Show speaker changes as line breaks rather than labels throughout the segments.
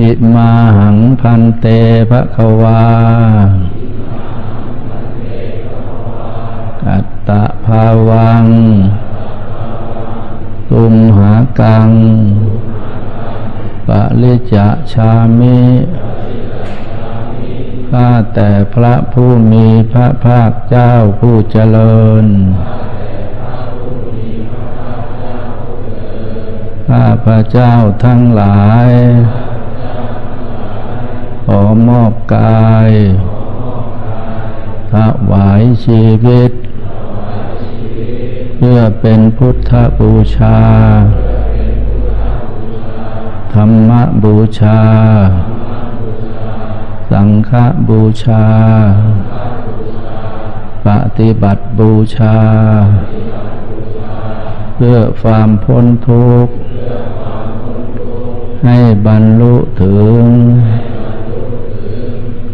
อิมาหังพันเตภะคะวากัตตะภาวังตุมหากังปะลิจะชามิข้าแต่พระผู้มีพระภาคเจ้าผู้เจริญ ข้าพระเจ้าทั้งหลาย อมอบกายถวายชีวิต เพื่อเป็นพุทธบูชา ธรรมบูชา สังฆบูชา ปฏิบัติบูชา เพื่อความพ้นทุกข์ ให้บรรลุถึง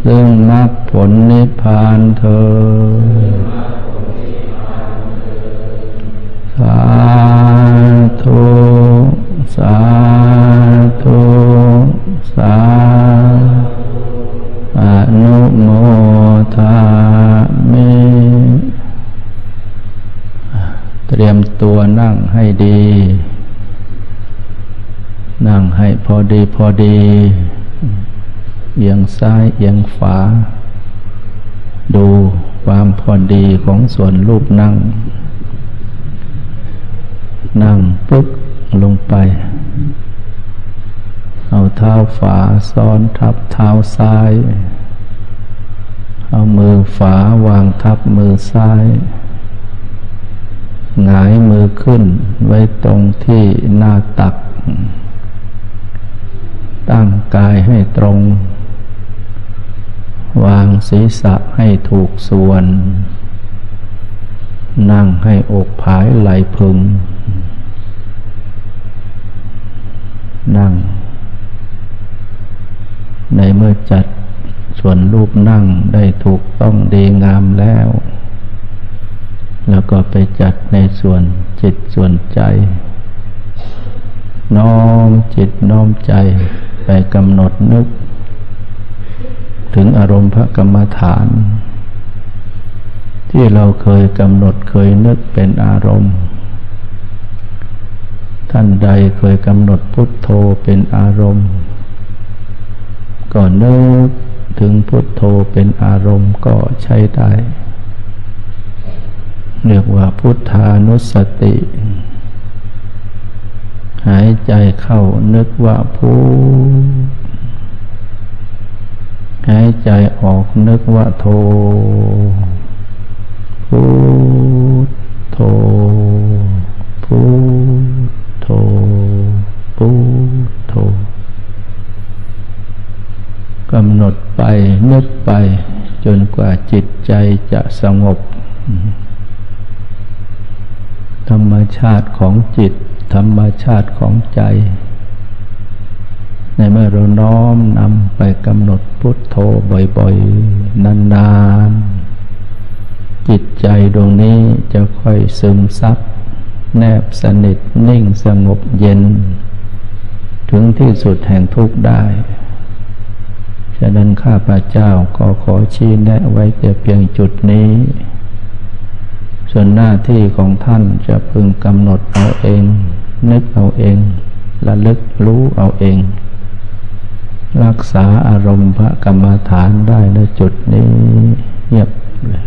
ซึ่งมรรคผลนิพพานเธอ สาธุสาธุสาอนุโมทามิเตรียมตัวนั่งให้ดี นั่งให้พอดีพอดี เอียงซ้ายเอียงขวา ดูความพอดีของส่วนรูปนั่ง นั่งปึ๊กลงไป เอาเท้าฝาซ้อนทับเท้าซ้าย เอามือฝาวางทับมือซ้ายหงายมือขึ้นไว้ตรงที่หน้าตัก ตั้งกายให้ตรง วางศีรษะให้ถูกส่วน นั่งให้อกผายไหลพึง นั่ง ในเมื่อจัดส่วนรูปนั่งได้ถูกต้องดีงามแล้ว แล้วก็ไปจัดในส่วนจิตส่วนใจ น้อมจิตน้อมใจไปกำหนดนึก ถึงอารมณ์พระกรรมฐาน ที่เราเคยกำหนดเคยนึกเป็นอารมณ์ ท่านใดเคยกำหนดพุทโธเป็นอารมณ์ก็นึกถึงพุทโธเป็นอารมณ์ก็ใช้ได้เรียกว่าพุทธานุสติ หายใจเข้านึกว่าพูหาย ใจออกนึกว่าโทพูโทพูโทพูโทกำหนดไปนึกไป จนกว่าจิตใจจะสงบ ธรรมชาติของจิต ธรรมชาติของใจ ในเมื่อเราน้อมนำไปกำหนดพุทโธบ่อยๆ นานๆ จิตใจดวงนี้จะค่อยซึมซับ แนบสนิทนิ่งสงบเย็น ถึงที่สุดแห่งทุกข์ได้ ฉะนั้นข้าพระเจ้าก็ขอชี้แนะไว้แต่เพียงจุดนี้ ส่วนหน้าที่ของท่านจะพึงกำหนดเอาเอง นึกเอาเองระลึกรู้เอาเอง รักษาอารมณ์พระกรรมฐานได้ในจุดนี้เงียบเลย